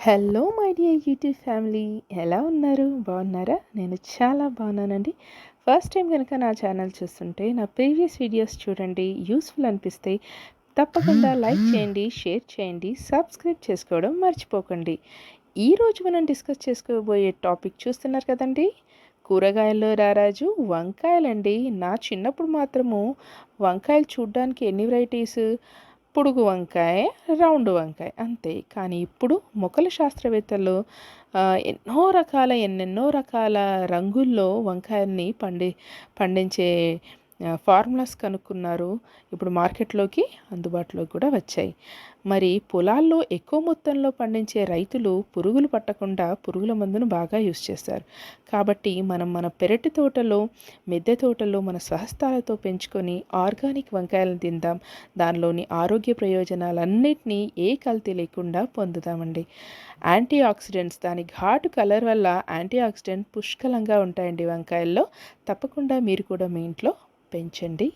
Hello my dear YouTube family ఎలా ఉన్నారు? బాగున్నారా? నేను చాలా బాగున్నానండి. ఫస్ట్ టైం కనుక నా ఛానల్ చూస్తుంటే నా ప్రీవియస్ వీడియోస్ చూడండి. యూస్ఫుల్ అనిపిస్తే తప్పకుండా లైక్ చేయండి షేర్ చేయండి సబ్స్క్రైబ్ చేసుకోవడం మర్చిపోకండి. ఈరోజు మనం డిస్కస్ చేసుకోబోయే టాపిక్ చూస్తున్నారు కదండి? కూరగాయల్లో రారాజు వంకాయలండి. నా చిన్నప్పుడు మాత్రము వంకాయలు చూడ్డానికి ఎన్ని వెరైటీస్ పొడుగు వంకాయ రౌండ్ వంకాయ అంతే. కానీ ఇప్పుడు మొక్కల శాస్త్రవేత్తలు ఎన్నో రకాల ఎన్నెన్నో రకాల రంగుల్లో వంకాయల్ని పండి పండించే ఫార్ములాస్ కనుక్కున్నారు. ఇప్పుడు మార్కెట్లోకి అందుబాటులోకి కూడా వచ్చాయి. మరి పొలాల్లో ఎక్కువ మొత్తంలో పండించే రైతులు పురుగులు పట్టకుండా పురుగుల మందును బాగా యూస్ చేస్తారు. కాబట్టి మనం మన పెరటి తోటలో మిద్దె తోటలో మన స్వహస్తాలతో పెంచుకొని ఆర్గానిక్ వంకాయలను తిందాం. దానిలోని ఆరోగ్య ప్రయోజనాలన్నింటినీ ఏ కల్తీ లేకుండా పొందుదామండి. యాంటీ ఆక్సిడెంట్స్ దాని ఘాటు కలర్ వల్ల యాంటీ ఆక్సిడెంట్ పుష్కలంగా ఉంటాయండి వంకాయల్లో. తప్పకుండా మీరు కూడా మీ ఇంట్లో పెంచండి.